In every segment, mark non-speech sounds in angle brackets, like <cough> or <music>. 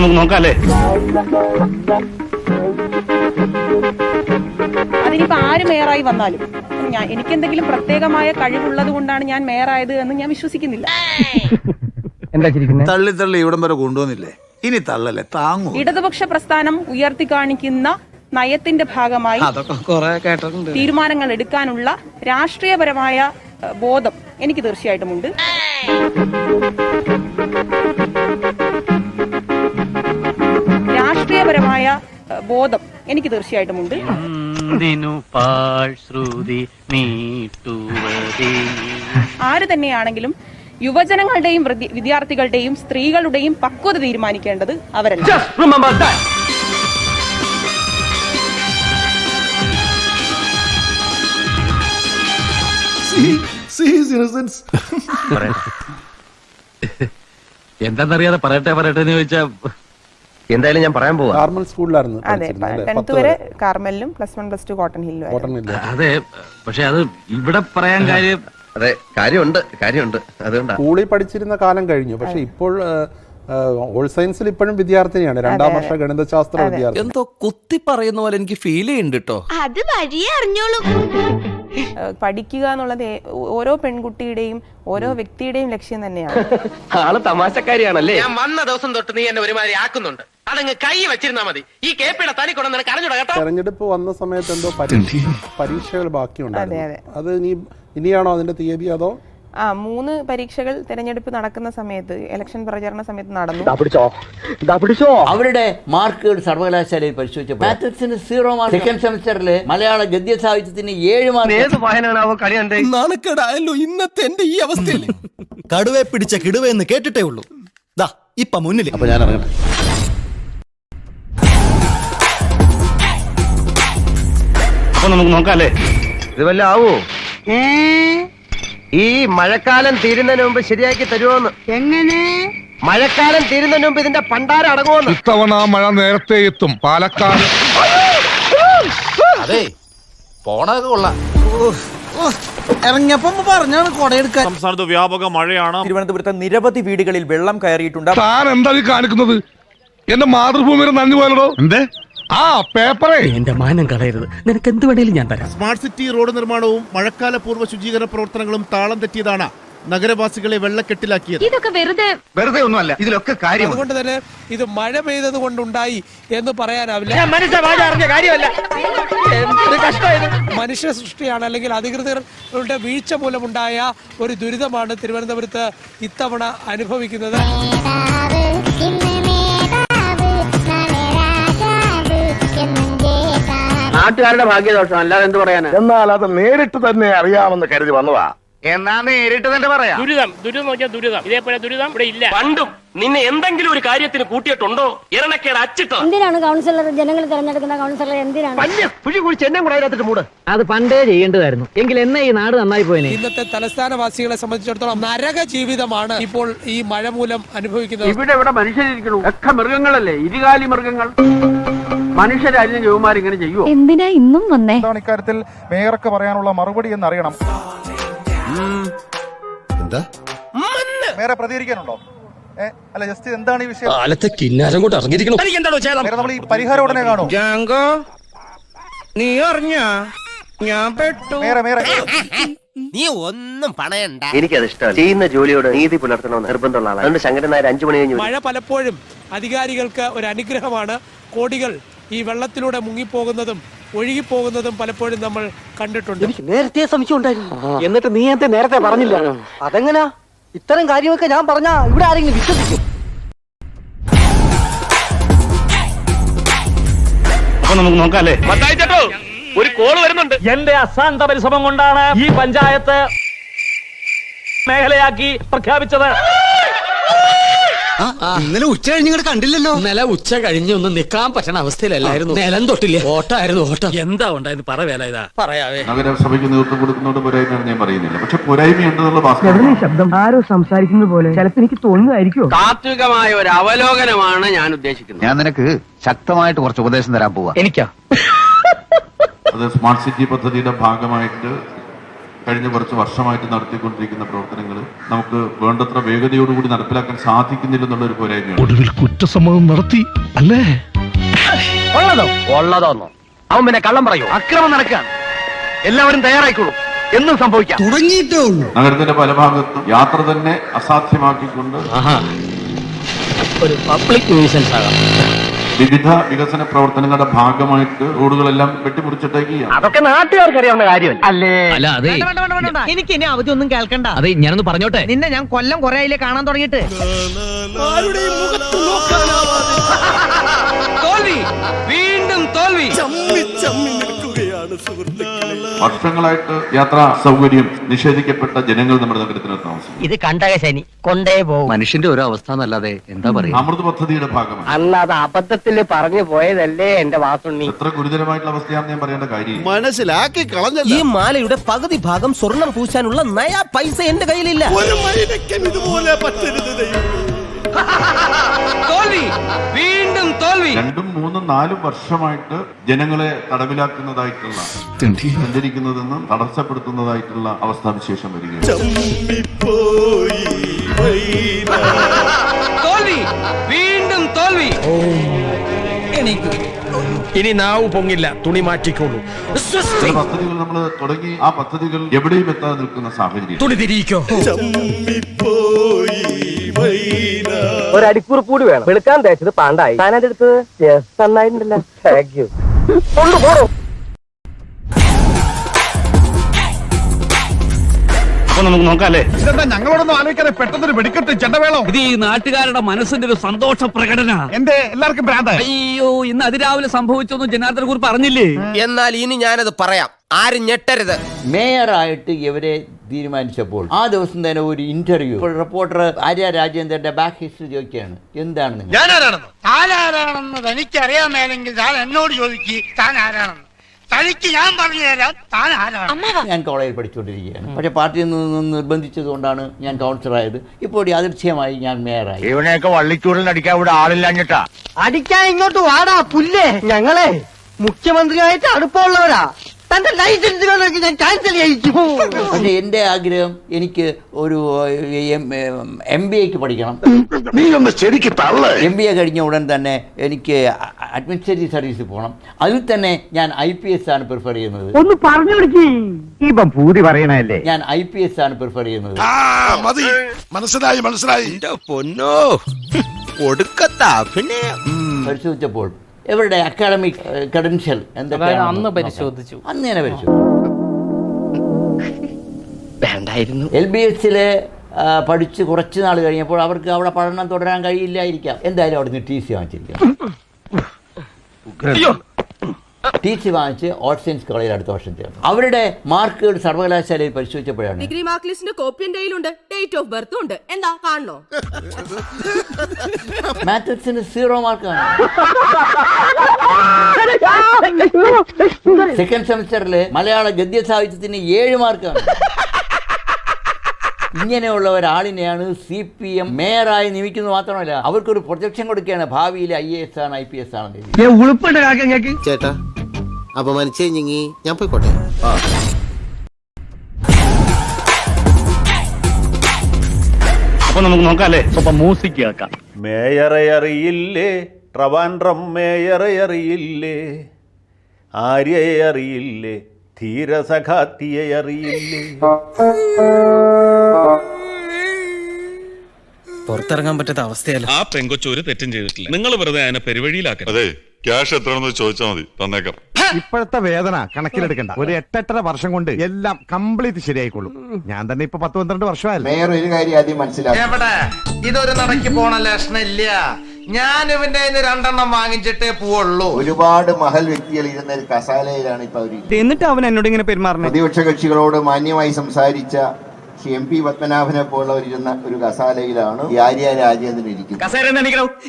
നമുക്ക് നോക്കാം അല്ലേ അതിനിപ്പോ ആര് മേയറായി വന്നാലും ഞാൻ എനിക്കെന്തെങ്കിലും പ്രത്യേകമായ കഴിവുള്ളത് കൊണ്ടാണ് ഞാൻ മേയറായത് എന്ന് ഞാൻ വിശ്വസിക്കുന്നില്ല. തള്ളി തള്ളി ഇവിടം വരെ കൊണ്ടുവന്നില്ലേ? ഇനി തള്ളല്ലേ? താങ്ങൂ. ഇടതുപക്ഷ പ്രസ്ഥാനം ഉയർത്തി കാണിക്കുന്ന നയത്തിന്റെ ഭാഗമായി തീരുമാനങ്ങൾ എടുക്കാനുള്ള രാഷ്ട്രീയപരമായ ഏഹ്, ബോധം എനിക്ക് തീർച്ചയായിട്ടും ബോധം എനിക്ക് തീർച്ചയായിട്ടും ഉണ്ട്. ആര് തന്നെയാണെങ്കിലും യുവജനങ്ങളുടെയും വിദ്യാർത്ഥികളുടെയും സ്ത്രീകളുടെയും പക്വത തീരുമാനിക്കേണ്ടത് അവരല്ല. എന്താന്നറിയാതെ പറയട്ടെ പറയട്ടെ എന്ന് ചോദിച്ചാ എന്തായാലും ഞാൻ പറയാൻ പോവാ. കാർമൽ സ്കൂളിലായിരുന്നു അതെ ടെൻത്ത് വരെ കാർമലിലും plus one plus two cotton ഹില്ലും cotton ഇല്ല അതെ പക്ഷെ അത് ഇവിടെ പറയാൻ കാര്യം അതെ കാര്യമുണ്ട് കാര്യമുണ്ട്. അതുകൊണ്ടാ. സ്കൂളിൽ പഠിച്ചിരുന്ന കാലം കഴിഞ്ഞു. പക്ഷെ ഇപ്പോൾ ഓൾ സയൻസിൽ ഇപ്പോഴും വിദ്യാർത്ഥിനിയാണ്. രണ്ടാം വർഷ ഗണിതശാസ്ത്ര വിദ്യാർത്ഥി. എന്തോ കുത്തി പറയുന്ന പോലെ എനിക്ക് ഫീൽ ചെയ്യുന്നുണ്ട് കേട്ടോ അത് വഴിയേ അറിഞ്ഞോളൂ. പഠിക്കുക എന്നുള്ളത് ഓരോ പെൺകുട്ടിയുടെയും ഓരോ വ്യക്തിയുടെയും ലക്ഷ്യം തന്നെയാണ്. ആൾ തമാശക്കാരിയാണല്ലേ? ഞാൻ വന്ന ദിവസം തൊട്ട് നീ എന്നെ ഒരുമാതിരി ആക്കുന്നുണ്ട്. അതങ്ങ് കൈ വെച്ചിരുന്നാ മതി. ഈ കേപ്പിയുടെ തനി കൊണ്ടു അറിഞ്ഞൂടാ കേട്ടോ? തെരഞ്ഞെടുപ്പ് വന്ന സമയത്ത് എന്തോ പരീക്ഷകൾ ബാക്കിയുണ്ടായിരുന്നു. അതെ. അത് ഇനി ഇനിയാണോ അതിന്റെ തീയതി അതോ ആ മൂന്ന് പരീക്ഷകൾ തെരഞ്ഞെടുപ്പ് നടക്കുന്ന സമയത്ത് ഇലക്ഷൻ പ്രചരണ സമയത്ത് നടന്നു. അവരുടെ മാർക്കുകൾ സർവകലാശാലയിൽ പരിശോധിച്ചപ്പോൾ മാത്തസിന് സീറോ മാർക്ക് സെക്കൻഡ് സെമിസ്റ്ററിൽ മലയാള ഗദ്യ സാഹിത്യത്തിന് ഏഴ് മാർക്ക് നാണക്കേടായല്ലോ ഇന്നത്തെ എന്റെ ഈ അവസ്ഥയിൽ. കടുവേ പിടിച്ച കിടുവെന്ന് കേട്ടിട്ടേ ഉള്ളൂ. ദാ ഇപ്പൊ മുന്നിൽ അപ്പൊ ഞാൻ ഇറങ്ങട്ടെ. അപ്പൊ നമുക്ക് നോക്കാം അല്ലേ? ഇത് വല്ല ആവോ? ഈ മഴക്കാലം തീരുന്നതിന് മുമ്പ് ശരിയാക്കി തരുമോന്ന് എങ്ങനെ? മഴക്കാലം തീരുന്നതിന് മുമ്പ് ഇതിന്റെ പണ്ടാര അടങ്ങുമെന്ന് ഇത്തവണ മഴ നേരത്തെ എത്തും പാലക്കാട്. അതെ പോണതൊക്കെ കൊള്ളാം. ഇറങ്ങിയപ്പം പറഞ്ഞാണ് കൊടയെടുക്കാൻ. സംസ്ഥാനത്ത് വ്യാപക മഴയാണ്. തിരുവനന്തപുരത്തെ നിരവധി വീടുകളിൽ വെള്ളം കയറിയിട്ടുണ്ട്. താൻ എന്താ ഈ കാണിക്കുന്നത്? എന്റെ മാതൃഭൂമിയുടെ നന്ദി പോലടോ എന്തേ? ആ പേപ്പറേ. എന്റെ മാനം കളയരുത്. നിനക്ക് എന്ത് വേണേലും ഞാൻ തരാം. സ്മാർട്ട് സിറ്റി റോഡ് നിർമ്മാണവും മഴക്കാല പൂർവ ശുചീകരണ പ്രവർത്തനങ്ങളും താളം തെറ്റിയതാണ് നഗരവാസികളെ വെള്ളക്കെട്ടിലാക്കിയത്. ഇതൊക്കെ വെറുതെ വെറുതെ ഒന്നുമല്ല ഇതിലൊക്കെ കാര്യം അതുകൊണ്ട് തന്നെ ഇത് മഴ പെയ്തത് കൊണ്ടുണ്ടായി എന്ന് പറയാനാവില്ല. മനുഷ്യ സൃഷ്ടിയാണ് അല്ലെങ്കിൽ അധികൃതരുടെ വീഴ്ച മൂലമുണ്ടായ ഒരു ദുരിതമാണ് തിരുവനന്തപുരത്ത് ഇത്തവണ അനുഭവിക്കുന്നത്. നാട്ടുകാരുടെ ഭാഗ്യദോഷം അല്ലാതെ എന്ത് പറയാനാ? എന്നാൽ അത് നേരിട്ട് തന്നെ അറിയാമെന്ന് കരുതി വന്നതാ. എന്നാ നേരിട്ട് തന്നെ പറയാം. ദുരിതം ദുരിതം നോക്കിയാൽ ദുരിതം. ഇതേപോലെ ദുരിതം ഇവിടെ ഇല്ല. പണ്ടും നിന്നെ എന്തെങ്കിലും ഒരു കാര്യത്തിന് കൂട്ടിയിട്ടുണ്ടോ? ഇരണക്കേട് അച്ചിട്ടോ. എന്തിനാണ് കൗൺസിലർ ജനങ്ങൾ തിരഞ്ഞെടുക്കുന്ന കൗൺസിലർ എന്തിനാണ്? വലിയ കുഴി കുഴിച്ച് എന്നെ കൂടെ അതിനകത്തിട്ട് മൂട്. അത് പണ്ടേ ചെയ്യേണ്ടതായിരുന്നു. എങ്കിൽ എന്നെ ഈ നാട് നന്നായി പോയനെ. ഇന്നത്തെ തലസ്ഥാനവാസികളെ സംബന്ധിച്ചിടത്തോളം നരക ജീവിതമാണ് ഇപ്പോൾ ഈ മഴ മൂലം അനുഭവിക്കുന്നത്. ഇവിടെ ഇവിടെ മനുഷ്യരിക്കണു ഒക്കെ മൃഗങ്ങളല്ലേ? ഇരുകാലി മൃഗങ്ങൾ. മനുഷ്യരായിരുന്നു ജോമാർ ഇങ്ങനെ ചെയ്യുമോ എന്തിനാ ഇന്നും വന്നേ? എന്താണ് ഇക്കാര്യത്തിൽ മേയർക്ക് പറയാനുള്ള മറുപടി എന്ന് അറിയണം എന്താ മേയറെ പ്രതികരിക്കാനുണ്ടോ? അല്ല ജസ്റ്റ് എന്താണ് ഈ വിഷയം? കാലത്തെ കിന്നാരം കൊണ്ട് ഇറങ്ങിയിരിക്കണം നമ്മൾ ഈ പരിഹാരം ഉടനെ കാണും നീ അറിഞ്ഞ? ഞാൻ പെട്ടു. മേയറെ മേയറെ. നീ ഒന്നും പണയണ്ട. എനിക്കത് ഇഷ്ടമല്ല ചെയ്യുന്ന ജോലിയോട് നീതി പുലർത്തണമെന്ന് നിർബന്ധമുള്ള ആളാണ് അതുകൊണ്ട് ശങ്കരൻ നായർ അഞ്ചു മണി കഴിഞ്ഞു മഴ പലപ്പോഴും അധികാരികൾക്ക് ഒരു അനുഗ്രഹമാണ് കോടികൾ ഈ വെള്ളത്തിലൂടെ മുങ്ങിപ്പോകുന്നതും ഒഴുകിപ്പോകുന്നതും പലപ്പോഴും നമ്മൾ കണ്ടിട്ടുണ്ട്. എനിക്ക് നേരത്തെ സംശയം ഉണ്ടായിരുന്നു എന്നിട്ട് നീ എന്റെ നേരത്തെ പറഞ്ഞില്ല? അതെങ്ങനാ? ഇത്തരം കാര്യമൊക്കെ ഞാൻ പറഞ്ഞാ ഇവിടെ ആരെങ്കിലും വിശ്വസിക്കും. അപ്പൊ നമുക്ക് നോക്കാം ഒരു കോൾ വരുന്നുണ്ട്. എന്റെ അശാന്ത പരിശ്രമം കൊണ്ടാണ് ഈ പഞ്ചായത്ത് മേഖലയാക്കി പ്രഖ്യാപിച്ചത്. ഇന്നലെ ഉച്ച കഴിഞ്ഞ് കണ്ടില്ലല്ലോ. ഇന്നലെ ഉച്ച കഴിഞ്ഞ് ഒന്നും നിക്കാൻ പറ്റണ അവസ്ഥയിലല്ലായിരുന്നു. നിലം തൊട്ടില്ല. ഓട്ടായിരുന്നു ഓട്ടം. എന്താ ഉണ്ടായിരുന്നു പറ വേല ഇതാ. പറയാവേ. നഗരസഭയ്ക്ക് നേതൃത്വം കൊടുക്കുന്നതുകൊണ്ട് പോരായ്മയാണ് ഞാൻ പറയുന്നില്ല. പക്ഷെ പോരായ്മയുണ്ടെന്നുള്ള വാസ്തവം ശബ്ദം? ആരോ സംസാരിക്കുന്നത് പോലെ. ചിലപ്പോ എനിക്ക് തോന്നുന്നതായിരിക്കും താത്വികമായ ഒരു അവലോകനമാണ് ഞാൻ ഉദ്ദേശിക്കുന്നത്. ഞാൻ നിനക്ക് ശക്തമായിട്ട് കുറച്ച് ഉപദേശം തരാൻ പോവാ. എനിക്കാ? അത് സ്മാർട്ട് സിറ്റി പദ്ധതിയുടെ ഭാഗമായിട്ട് കഴിഞ്ഞ കുറച്ച് വർഷമായിട്ട് നടത്തിക്കൊണ്ടിരിക്കുന്ന പ്രവർത്തനങ്ങൾ നമുക്ക് വേണ്ടത്ര വേഗതയോടുകൂടി നടപ്പിലാക്കാൻ സാധിക്കുന്നില്ലെന്നുള്ള ഒരു പോരായ്മയാണ്. ഒടുവിൽ കുറ്റസമ്മതം നടത്തി അല്ലേ? ഉള്ളതോ ഉള്ളതോന്നോ അവൻ പിന്നെ കള്ളം പറയൂ? അക്രമം നടക്കുകയാണ് എല്ലാവരും തയ്യാറായിക്കോളൂ. എന്നും സംഭവിക്കാം. തുടങ്ങിയിട്ടേ ഉള്ളൂ. നഗരത്തിന്റെ പല ഭാഗത്തും യാത്ര തന്നെ അസാധ്യമാക്കിക്കൊണ്ട് ഒരു പബ്ലിക് ന്യൂസൻസ് ആകാം. വിവിധ വികസന പ്രവർത്തനങ്ങളുടെ ഭാഗമായിട്ട് റോഡുകളെല്ലാം വെട്ടിമുറിച്ചിട്ടേക്കുകയാണ് അതൊക്കെ നാട്ടുകാർക്ക് അറിയാവുന്ന കാര്യമല്ല? അല്ലേ? അല്ല അതെ എനിക്ക് ഇനി അവധി ഒന്നും കേൾക്കണ്ട. അതെ ഞാനൊന്ന് പറഞ്ഞോട്ടെ? നിന്നെ ഞാൻ കൊല്ലം കൊറേ അതിലെ കാണാൻ തുടങ്ങിയിട്ട്. തോൽവി. വീണ്ടും തോൽവി. വർഷങ്ങളായിട്ട് യാത്രാ സൗകര്യം നിഷേധിക്കപ്പെട്ട ജനങ്ങൾ നമ്മുടെ നഗരത്തിന് താമസിക്കും ഇത് കണ്ടക ശനി കൊണ്ടേ പോകും. മനുഷ്യന്റെ ഒരു അവസ്ഥ എന്നല്ലാതെ എന്താ പറയുക? അമൃത് പദ്ധതിയുടെ ഭാഗമാണ്. അന്ന് അത് അബദ്ധത്തിൽ പറഞ്ഞു പോയതല്ലേ എന്റെ വാസുണ്ണി. എത്ര ഗുരുതരമായിട്ടുള്ള അവസ്ഥയാണെന്ന് ഞാൻ പറയേണ്ട കാര്യം. മനസ്സിലാക്കി കളഞ്ഞല്ല. ഈ മാലയുടെ പകുതി ഭാഗം സ്വർണം പൂശാനുള്ള നയാ പൈസ എന്റെ കയ്യിലില്ല. ഒരു മൈനക്കൻ ഇതുപോലെ പറ്റരുത് ദൈവമേ. വീണ്ടും തോൽവി. രണ്ടും മൂന്നും നാലും വർഷമായിട്ട് ജനങ്ങളെ തടവിലാക്കുന്നതായിട്ടുള്ള സഞ്ചരിക്കുന്നതെന്നും തടസ്സപ്പെടുത്തുന്നതായിട്ടുള്ള അവസ്ഥാവിശേഷം വരികയാണ്. തോൽവി. വീണ്ടും തോൽവി. ഇനി നാവ് പൊങ്ങില്ല തുണി മാറ്റിക്കോളൂ. ചില പദ്ധതികൾ നമ്മൾ തുടങ്ങി ആ പദ്ധതികൾ എവിടെയും എത്താതെ നിൽക്കുന്ന സാഹചര്യം. തുണി തിരിയിക്കോ? ഒരു അടിക്കുറിപ്പ് കൂടി വേണം. വെളുക്കാൻ തേച്ചത് പാണ്ടായി. താനെടുത്തത് നന്നായിട്ടുണ്ടല്ലോ. താങ്ക് യു കൊണ്ടുപോണോ അപ്പൊ നമുക്ക് നോക്കാല്ലേ? ഇതെന്താ ഞങ്ങളോടൊന്നും ആലോചിക്കാതെ പെട്ടെന്നൊരു വെടിക്കെട്ട് ചെണ്ടവേളോ? ഇത് ഈ നാട്ടുകാരുടെ മനസ്സിന്റെ ഒരു സന്തോഷ പ്രകടന. എന്റെ എല്ലാവർക്കും ഭ്രാന്ത അയ്യോ ഇന്ന് അതിരാവിലെ സംഭവിച്ചൊന്നും ജനാർദ്ദന കുറിപ്പ് അറിഞ്ഞില്ലേ എന്നാൽ ഇനി ഞാനത് പറയാം. ആരും ഞെട്ടരുത്. മേയറായിട്ട് ഇവരെ തീരുമാനിച്ചപ്പോൾ ആ ദിവസം തന്നെ ഒരു ഇന്റർവ്യൂ റിപ്പോർട്ടർ ആര്യ രാജേന്ദ്രന്റെ ബാക്ക് ഹിസ്റ്ററി ചോദിക്കുകയാണ്. എന്താണ് നിങ്ങൾ? താനാരാണെന്ന് തനിക്കറിയാൻ മേലെങ്കിൽ താൻ എന്നോട് ചോദിക്ക്. താൻ ആരാണെന്ന് തനിക്ക് ഞാൻ പറഞ്ഞു തരാം താൻ ആരാണ്? ഞാൻ കോളേജിൽ പഠിച്ചുകൊണ്ടിരിക്കുകയാണ്. പക്ഷേ പാർട്ടിയിൽ നിന്ന് നിർബന്ധിച്ചത് കൊണ്ടാണ് ഞാൻ കൗൺസിലറായത് ഇപ്പോൾ യാദൃച്ഛ്യമായി ഞാൻ മേയറായി. ഇവനെയൊക്കെ വള്ളിച്ചൂടിൽ അടിക്കാൻ ഇവിടെ ആളില്ലാഞ്ഞിട്ടാ. അടിക്കാൻ ഇങ്ങോട്ട് വാടാ പുല്ലേ. ഞങ്ങളെ മുഖ്യമന്ത്രിയായിട്ട് അടുപ്പമുള്ളവരാ. തന്റെ ലൈസൻസ് വേണമെങ്കിൽ ഞാൻ ക്യാൻസൽ ചെയ്യിച്ചു. പക്ഷെ എന്റെ ആഗ്രഹം എനിക്ക് ഒരു എം ബി എക്ക് പഠിക്കണം. നീ ഒന്ന് ശരിക്ക് തള്ളേ. എം ബി എ കഴിഞ്ഞ ഉടൻ തന്നെ എനിക്ക് അഡ്മിനിസ്ട്രേറ്റീവ് സർവീസിൽ പോകണം അതിൽ തന്നെ ഞാൻ ഐ പി എസ് ആണ് പ്രിഫർ ചെയ്യുന്നത്. ഒന്ന് പറഞ്ഞു കൊടുക്കി. ഇപ്പം പൂതി പറയണല്ലേ ഞാൻ ഐ പി എസ് ആണ് പ്രിഫർ ചെയ്യുന്നത്. ആ മതി. മനസ്സിലായി മനസ്സിലായി. പൊന്നോ. കൊടുക്കത്താ പിന്നെ പരിശോധിച്ചപ്പോൾ ഇവരുടെ അക്കാഡമിക് ക്രെഡൻഷ്യൽ എന്തൊക്കെയാണ് അന്ന് പരിശോധിച്ചു അന്ന് തന്നെ പരിശോധിച്ചു. വേണ്ടായിരുന്നു. എൽ ബി എസിലെ പഠിച്ച് കുറച്ച് നാൾ കഴിഞ്ഞപ്പോൾ അവർക്ക് അവിടെ പഠനം തുടരാൻ കഴിയില്ലായിരിക്കാം. എന്തായാലും അവിടെ നിന്ന് ടി സി വാങ്ങിച്ചിരിക്കാം ടി സി വാങ്ങിച്ച് ഓർട്ട് സയൻസ് കോളേജിൽ അടുത്ത വർഷം ചേർന്നു. അവരുടെ മാർക്കുകൾ സർവകലാശാലയിൽ പരിശോധിച്ചപ്പോഴാണ്. ഡിഗ്രി മാർക്ക് ലിസ്റ്റിന്റെ കോപ്പി എന്റെ കയ്യിലുണ്ട്. ഡേറ്റ് ഓഫ് ബർത്തും ഉണ്ട്. എന്താ കാണണോ? മാത്രിക്സിന് സീറോ മാർക്കാണ് സെക്കൻഡ് സെമിസ്റ്ററിൽ മലയാള ഗദ്യ സാഹിത്യത്തിന് ഏഴ് മാർക്കാണ് ഇങ്ങനെയുള്ള ഒരാളിനെയാണ് സി പി എം മേയറായി നിയമിക്കുന്നത് മാത്രമല്ല അവർക്കൊരു പ്രൊജക്ഷൻ കൊടുക്കുകയാണ് ഭാവിയിൽ ഐ എ എസ് ആണ് ഐ പി എസ് ആണ് ചേട്ടാ അപമാനിച്ചേ ഞാൻ പോയിക്കോട്ടെ. അപ്പൊ നമുക്ക് നോക്കാല്ലേ? സ്വപ്പം മ്യൂസിക് കേൾക്കാം. മേയറെ അറിയില്ലേ ട്രവാൻഡ്രം മേയറെ അറിയില്ലേ ആര്യയെ അറിയില്ലേ ധീരസഖാത്തിയെ അറിയില്ലേ പുറത്തിറങ്ങാൻ പറ്റാത്ത അവസ്ഥയല്ല? ആ പെങ്കൊച്ചൂര് തെറ്റും ചെയ്തിട്ടില്ല. നിങ്ങൾ വെറുതെ അതിനെ പെരുവഴിയിലാക്കരുത്. അതെ ക്യാഷ് എത്രയാണെന്ന് ചോദിച്ചാൽ മതി. തന്നേക്കാം. ഇപ്പോഴത്തെ വേദന കണക്കിലെടുക്കണ്ട. ഒരു എട്ടെട്ടര വർഷം കൊണ്ട് എല്ലാം കംപ്ലീറ്റ് ശരിയായിക്കോളും. ഞാൻ തന്നെ ഇപ്പൊ പത്ത് പന്ത്രണ്ട് വർഷമായല്ലേ. മേയർ ഒരു കാര്യം ആദ്യം മനസ്സിലാക്കി എവിടെ? ഇതൊരു നടക്ക് പോണ ലക്ഷണില്ല ഞാൻ ഇവന്റെ രണ്ടെണ്ണം വാങ്ങിച്ചിട്ടേ പോവുള്ളൂ. ഒരുപാട് മഹൽ വ്യക്തികൾ ഇരുന്ന ഒരു കസാലയിലാണ് ഇപ്പൊ അവർ എന്നിട്ട് അവൻ എന്നോട് ഇങ്ങനെ പെരുമാറണേ പ്രതിപക്ഷ കക്ഷികളോട് മാന്യമായി സംസാരിച്ച ശ്രീ എം പി പത്മനാഭനെ പോലുള്ളവരിരുന്ന ഒരു കസാലയിലാണ് ഈ ആര്യ രാജേന്ദ്രൻ ഇരിക്കുന്നത്.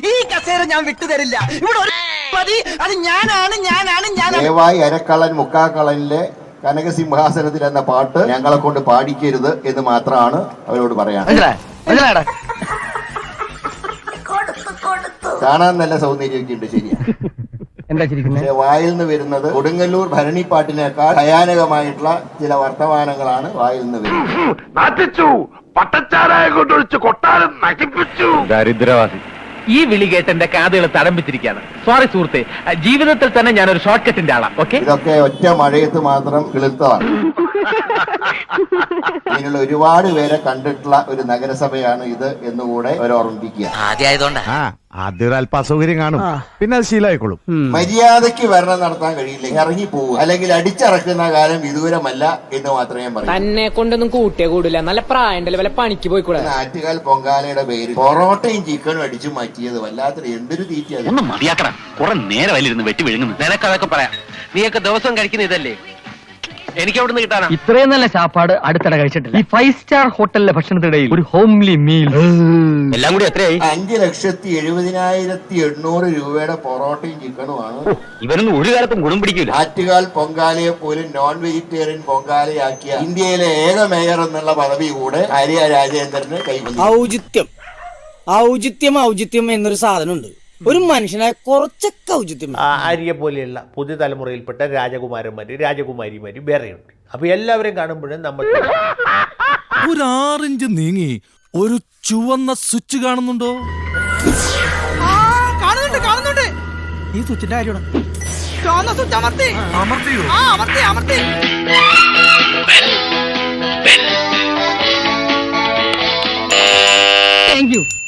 ഈ കസേര ഞാൻ വിട്ടുതരില്ല ഇവിടെ ഒരു <laughs> മതി. അത് ഞാനാണ് ഞാനാണ് ഞാൻ ദയവായി അരക്കളൻ മുക്കാക്കളനിലെ കനകസിംഹാസനത്തിൽ എന്ന പാട്ട് ഞങ്ങളെ കൊണ്ട് പാടിക്കരുത് എന്ന് മാത്രമാണ് അവരോട് പറയാൻ കാണാൻ നല്ല സൗന്ദര്യമൊക്കെ ഉണ്ട് ശരിയാ. എന്താ പക്ഷേ വായിൽ നിന്ന് വരുന്നത് കൊടുങ്ങല്ലൂർ ഭരണിപ്പാട്ടിനേക്കാൾ ഭയാനകമായിട്ടുള്ള ചില വർത്തമാനങ്ങളാണ് വായിൽ നിന്ന് വരുന്നത്. ദരിദ്രവാസി ഈ വിളി കേട്ട് എന്റെ കാതുകൾ തടംപിച്ചിരിക്കുകയാണ് സോറി സുഹൃത്തെ ജീവിതത്തിൽ തന്നെ ഞാൻ ഒരു ഷോർട്ട് കട്ടിന്റെ ആളാ ഓക്കെ ഇതൊക്കെ ഒറ്റ മഴയത്ത് മാത്രം കിളുത്തമാണ് ഇങ്ങനെയുള്ള ഒരുപാട് പേരെ കണ്ടിട്ടുള്ള ഒരു നഗരസഭയാണ് ഇത് എന്നുകൂടെ അവർ ഓർമ്മിപ്പിക്കുക. ആദ്യമായതുകൊണ്ടാ. ആദ്യം അല്പ അസൗകര്യം കാണും. പിന്നെ അത് ശീലമായിക്കോളും. മര്യാദയ്ക്ക് ഭരണം നടത്താൻ കഴിയില്ല. ഇറങ്ങി പോകും അല്ലെങ്കിൽ അടിച്ചിറക്കുന്ന കാലം വിദൂരമല്ല എന്ന് മാത്രമേ ഞാൻ പറയൂ തന്നെ കൊണ്ടൊന്നും കൂട്ടിയേ കൂടില്ല. നല്ല പ്രായണ്ടല്ലോ. വല്ല പണിക്ക് പോയിക്കൂടെ? ആറ്റുകാൽ പൊങ്കാലയുടെ പേര് പൊറോട്ടയും ചിക്കനും അടിച്ചു മാറ്റിയത് വല്ലാത്തൊരു എന്തൊരു തീറ്റയത് ഒന്ന് മതിയാക്കറ കുറെ നേരം വലിരുന്ന് വെട്ടി വിഴുങ്ങുന്നു നിനക്കതൊക്കെ പറയാം. നീയൊക്കെ ദിവസം കഴിക്കുന്ന ഇതല്ലേ? എനിക്ക് അവിടുന്ന് കിട്ടാനാ. ഇത്രയും നല്ല ചാപ്പാട് അടുത്തിടെ കഴിച്ചിട്ടില്ല. ഈ ഫൈവ് സ്റ്റാർ ഹോട്ടലിലെ ഭക്ഷണത്തിനിടയിൽ ഒരു ഹോംലി മീൽ എല്ലാം കൂടി എത്രയായി? അഞ്ച് ലക്ഷത്തി എഴുപതിനായിരത്തി എണ്ണൂറ് രൂപയുടെ പൊറോട്ടയും ചിക്കനുമാണ് ഇവരൊന്നും ഒരു കാലത്തും ഗുണം പിടിക്കില്ല ആറ്റുകാൽ പൊങ്കാലയെ പോലും നോൺ വെജിറ്റേറിയൻ പൊങ്കാലയാക്കിയ ഇന്ത്യയിലെ ഏക മേയർ എന്നുള്ള പദവി കൂടെ ആര്യ രാജേന്ദ്രന് കൈവന്നു. ഔചിത്യം. ഔചിത്യം ഔചിത്യം എന്നൊരു സാധനമുണ്ട്. ഒരു മനുഷ്യനെ കുറച്ചൊക്കെ ഔചിത്യം ആര്യ പോലെയുള്ള പുതിയ തലമുറയിൽപ്പെട്ട രാജകുമാരന്മാര് രാജകുമാരിമാര് വേറെയുണ്ട്. അപ്പൊ എല്ലാവരെയും കാണുമ്പോഴും നമ്മൾ ഒരു ആറിഞ്ച് നീങ്ങി ഒരു ചുവന്ന സ്വിച്ച് കാണുന്നുണ്ടോ? കാണുന്നുണ്ട് കാണുന്നുണ്ട്. ഈ സ്വിച്ചിന്റെ കാര്യമാണ്? ചുവന്ന സ്വിച്ച് അമർത്തി. അമർത്തിയോ? ആ അമർത്തി അമർത്തി.